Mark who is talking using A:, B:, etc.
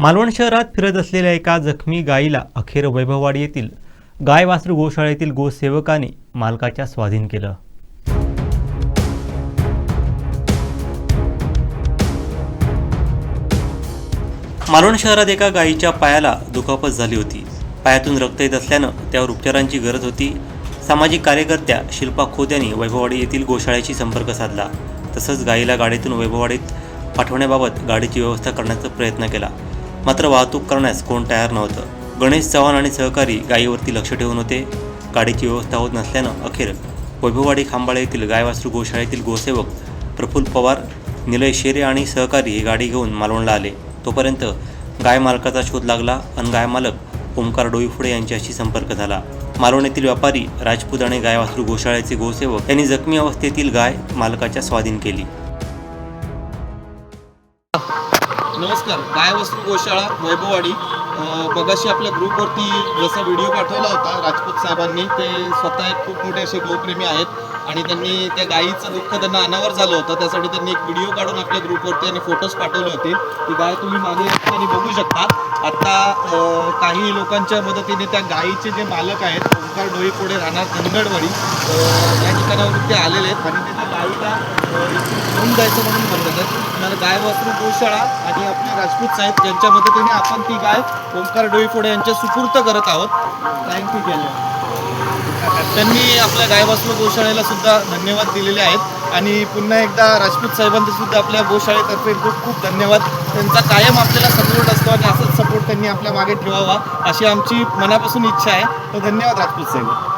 A: मालवण शहरात फिरत असलेल्या एका जखमी गायीला अखेर वैभववाडी येथील गाय वासरू गोशाळेतील गोसेवकाने मालकाच्या स्वाधीन केलं. मालवण शहरात एका गायीच्या पायाला दुखापत झाली होती. पायातून रक्त येत असल्यानं त्यावर उपचारांची गरज होती. सामाजिक कार्यकर्त्या शिल्पा खोत यांनी वैभववाडी येथील गोशाळेशी संपर्क साधला. तसंच गायीला गाडीतून वैभववाडीत पाठवण्याबाबत गाडीची व्यवस्था करण्याचा प्रयत्न केला. मात्र वाहतूक करण्यास कोण तयार नव्हतं. गणेश चव्हाण आणि सहकारी गायीवरती लक्ष ठेवून होते. गाडीची व्यवस्था होत नसल्यानं अखेर वैभववाडी खांबाळे येथील गायवासरू गोशाळेतील गोसेवक प्रफुल्ल पवार निलय शेरे आणि सहकारी ही गाडी घेऊन मालवणला आले. तोपर्यंत गाय मालकाचा शोध लागला आणि गाय मालक ओंकार डोईफुडे यांच्याशी संपर्क झाला. मालवण येथील व्यापारी राजपूत आणि गायवासरू गोशाळेचे गोसेवक यांनी जखमी अवस्थेतील गाय मालकाच्या स्वाधीन केली.
B: नमस्कार गायवस्तू गोशाळा वैभववाडी. बघाशी मगाशी आपल्या ग्रुपवरती जसा व्हिडिओ पाठवला होता राजपूत साहेबांनी ते स्वतः एक खूप मोठे असे गोप्रेमी आहेत आणि त्यांनी त्या गायीचं दुःख त्यांना अनावर झालं होतं त्यासाठी त्यांनी एक व्हिडिओ काढून आपल्या ग्रुपवरती आणि फोटोज पाठवले होते. ती गाय तुम्ही मागे त्यांनी बघू शकता. आता काही लोकांच्या मदतीने त्या गायीचे जे मालक आहेत ओंकार डोईपुढे राहणार धनगडवाडी या ठिकाणावरून ते आलेले आहेत. आणि त्याच्या गायीला होऊन घेऊन जायचं म्हणून म्हणतात आहेत तर गाय वासरू गोशाळा आणि आपले राजपूत साहेब यांच्या मदतीने आपण ती गाय ओंकार डोईफोडे यांच्या सुपूर्त करत आहोत. थँक्यू केलं त्यांनी आपल्या गाय वासरू गोशाळेला सुद्धा धन्यवाद दिलेले आहेत. आणि पुन्हा एकदा राजपूत साहेबांचे सुद्धा आपल्या गोशाळेतर्फे खूप खूप धन्यवाद. त्यांचा कायम आपल्याला सपोर्ट असतो आणि असंच सपोर्ट त्यांनी आपल्या मागे ठेवावा अशी आमची मनापासून इच्छा आहे. तर धन्यवाद राजपूत साहेब.